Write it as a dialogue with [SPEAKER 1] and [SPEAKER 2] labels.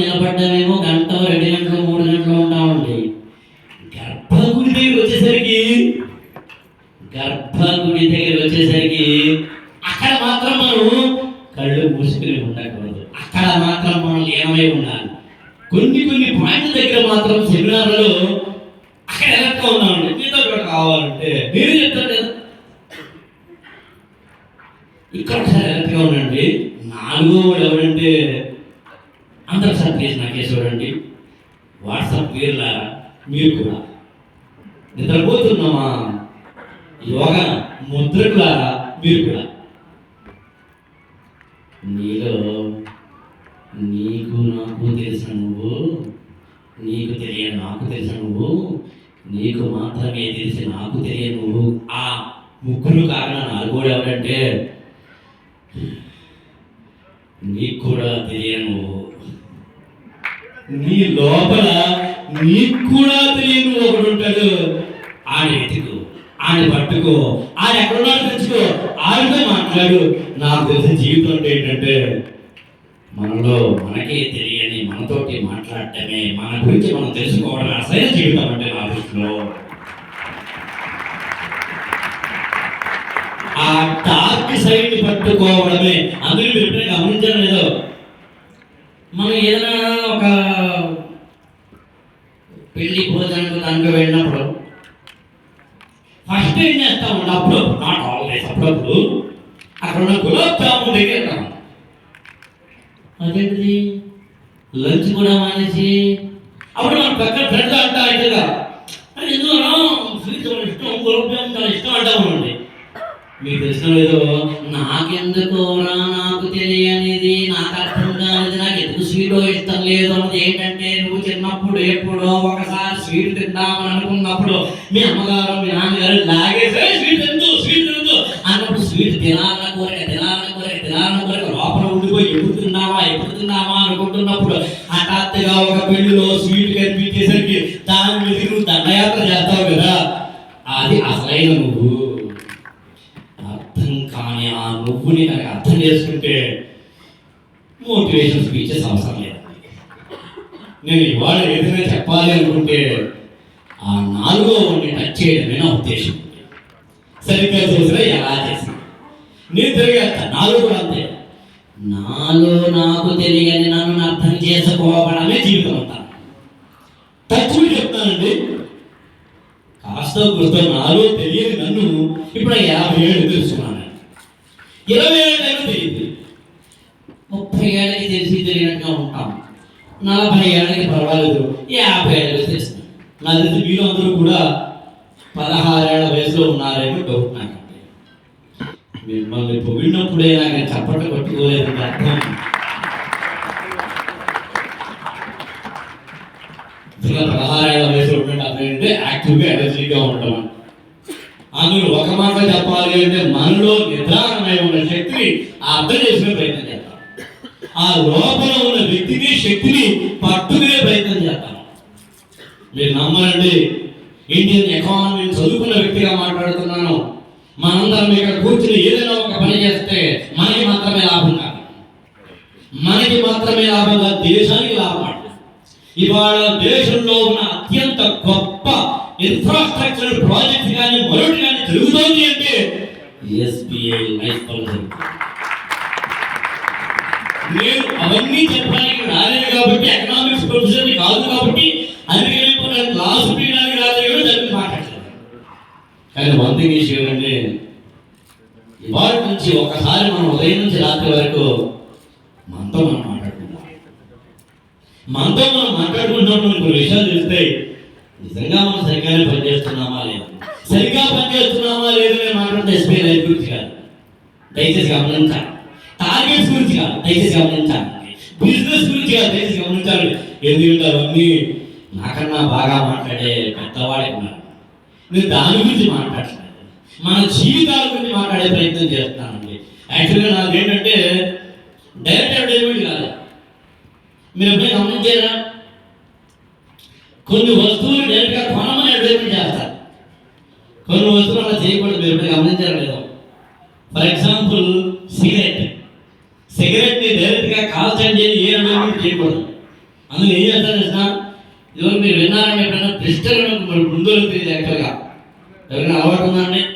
[SPEAKER 1] నిలబడ్డామేమో గంట రెండు గంటలు మూడు గంటలు ఉంటామండి. గర్భగుడి దగ్గర వచ్చేసరికి గర్భగుడి దగ్గర వచ్చేసరికి అక్కడ మాత్రం మనం కళ్ళు మూసుకుని ఉండకూడదు. అక్కడ మాత్రం మనం లీనమై ఉండాలి. కొన్ని కొన్ని పాయింట్ల దగ్గర మాత్రం సెమినార్లలో అక్కడ ఎలక్ట్గా ఉన్నామండి మీతో కూడా కావాలంటే మీరు చెప్తారు కదా. ఇక్కడ ఒకసారి ఎలక్ట్గా ఉండండి. నాలుగో ఎవరంటే అందరు సార్ ప్లీజ్ నాకే చూడండి. వాట్సాప్ వీళ్ళ మీరు కూడా. నిద్రపోతున్నామా? యోగా ముద్రకులారా మీరు కూడా. నీలో నీకు నాకు తెలిసిన నువ్వు? నీకు తెలియ నాకు తెలిసిన నువ్వు? నీకు మాత్రమే తెలిసి నాకు తెలియ నువ్వు? ఆ ముగ్గురు కారణం నాలుగోడు ఎవరంటే నీకు కూడా తెలియను నీ లోపల నీకు కూడా తెలియను ఒకడు ఉంటాడు. ఆడి ఎత్తుకు ఆయన పట్టుకో ఆయన ఎక్కడున్నాడు తెచ్చుకో ఆయనతో మాట్లాడు. నాకు తెలిసిన జీవితం అంటే ఏంటంటే మనలో మనకే తెలియని మనతోటి మాట్లాడటమే మన గురించి మనం తెలుసుకోవడం అసలు జీవితం అంటే నా దృష్టిలో. ఆ డార్క్ సైడ్ పట్టుకోవడమే అందరూ మీరు ఎప్పుడైనా గమనించడం లేదో మనం ఏదైనా ఒక పెళ్ళి భోజనానికి దానికి వెళ్ళినప్పుడు ఫస్ట్ ఏం చేస్తామండి అప్పుడు నాట్ ఆల్వేస్ అప్పుడప్పుడు అక్కడ ఉన్న గులాబ్ జామున్ దగ్గర అదేంటిది? లంచ్ కూడా మానేసి అప్పుడు మన పక్కన ఫ్రెండ్ అంటా అవుతుందా అది ఎందుకు స్వీట్స్ ఇష్టం గులాబ్ జామున్ చాలా ఇష్టం అంటామండి మీకు తెలిసిన లేదో నాకెందుకోరా నాకు తెలియనిది నాకు అర్థం కానిది ఇష్టం లేదు అన్నది ఏంటంటే నువ్వు చిన్నప్పుడు ఎప్పుడో ఒకసారి స్వీట్ తిందామని అనుకున్నప్పుడు మీ అమ్మగారు మీ నాన్నగారు లాగేసే స్వీట్ తిందు స్వీట్ తిందు. అన్నప్పుడు స్వీట్ తినాలన్న కోరిక తినాలన్న కోరిక తినాలన్న కోరిక లోపల ఉండిపోయి ఎప్పుడు తిందామా ఎప్పుడు తిందామా? అనుకుంటున్నప్పుడు హఠాత్తుగా ఒక పెళ్ళిలో స్వీట్ కనిపించేసరికి దాని మీద నువ్వు దండయాత్ర చేస్తావు కదా. అది అసలైన నువ్వు. అర్థం కానీ ఆ నువ్వుని నాకు అర్థం చేసుకుంటే మోటివేషన్ స్పీచెస్ అవసరం లేదు నేను ఇవాళ ఏదైనా చెప్పాలి అనుకుంటే ఆ నాలుగో వాడిని టచ్ చేయడమే నా ఉద్దేశం. సరిగ్గా చూసినా ఎలా చేసిన. నేను తిరిగేస్తా నాలుగు కూడా అంతే. నాలో నాకు తెలియని నన్ను అర్థం చేసుకోవడమే జీవితం అంతా టచ్ కూడా చెప్తానండి. కాస్త గుర్త నాలో తెలియని నన్ను ఇప్పుడు యాభై ఏళ్ళు తెలుసుకున్నాను. ఇరవై నలభై ఏళ్ళకి పర్వాలేదు. యాభై ఏళ్ళకి తెలుస్తుంది నా తెలిసి మీరు అందరూ కూడా పదహారేళ్ళ వయసులో ఉన్నారేమో డౌట్ నాకు మిమ్మల్ని పొగిడినప్పుడే నాకు చప్పట్లు కొట్టుకోలేదు అర్థం. ఇంకా పదహారేళ్ళ వయసులో ఉండండి అదేంటే యాక్టివ్గా ఎనర్జీగా ఉండడం అందులో ఒక మాట చెప్పాలి అంటే మనలో నిద్రాణమై ఉన్న శక్తిని అర్థం చేసుకునే ప్రయత్నం ఆ లోపల ఉన్న వ్యక్తిని శక్తిని పట్టుకునే ప్రయత్నం చేస్తాను. మీరు నమ్మరండి ఇండియన్ ఎకానమీని చదువుకున్న వ్యక్తిగా మాట్లాడుతున్నాను. మనందరం ఇక్కడ కూర్చుని ఏదైనా ఒక పని చేస్తే మనకి మాత్రమే లాభం కాదు. మనకి మాత్రమే లాభం కాదు దేశానికి లాభం ఇవాళ దేశంలో ఉన్న అత్యంత గొప్ప ఇన్ఫ్రాస్ట్రక్చర్ ప్రాజెక్ట్ కానీ మరొకటి కానీ జరుగుతోంది అంటే ఎస్బీఐ లైఫ్ జరుగుతుంది నేను అవన్నీ చెప్పడానికి రాలేదు కాబట్టి ఎకనామిక్స్ ప్రొఫెసర్ కాదు కాబట్టి అందుకని ఇప్పుడు క్లాస్ పీయడానికి రాలేదు కూడా దాన్ని మాట్లాడలేదు కానీ వన్ థింగ్ ఇష్యూ ఏంటంటే ఇవాళ నుంచి ఒకసారి మనం ఉదయం నుంచి రాత్రి వరకు మనతో మనం మాట్లాడుకుంటాం మనతో మనం మాట్లాడుకుంటాం కొన్ని విషయాలు తెలుస్తాయి నిజంగా మనం సరిగ్గానే పనిచేస్తున్నామా లేదా? సరిగ్గా పనిచేస్తున్నామా లేదని మాట్లాడితే ఎస్పీ లైఫ్ గురించి కాదు. దయచేసి గమనించాలి టార్గెట్స్ గురించి కాదు. దయచేసి గమనించాలి. బిజినెస్ గురించి కాదు దయచేసి గమనించాలి. ఎందుకంటే అవన్నీ నాకన్నా బాగా మాట్లాడే పెద్దవాడే ఉన్నారు. నేను దాని గురించి మాట్లాడలేదు మన జీవితాల గురించి మాట్లాడే ప్రయత్నం చేస్తున్నానండి. యాక్చువల్గా నాకు ఏంటంటే డైరెక్ట్ అడ్వర్టైజ్మెంట్ కాదు మీరు ఎప్పుడైనా గమనించారా? కొన్ని వస్తువులు డైరెక్ట్గా కొనమని అడ్వర్టైజ్మెంట్ చేస్తారు. కొన్ని వస్తువులు అలా చేయకూడదు. మీరు ఎప్పుడైనా గమనించారా లేదా? ఫర్ ఎగ్జాంపుల్ సిగరెట్ సిగరెట్ని ఏ అడ్వర్టైజ్మెంట్ చేయకూడదు. అందులో ఏం చేస్తారు తెలిసిన ఇదివరకు మీరు విన్నారని ఎప్పుడైనా క్రిస్టల్ ముందు తెలియదు యాక్చువల్గా ఎవరైనా అలవాటు ఉందండి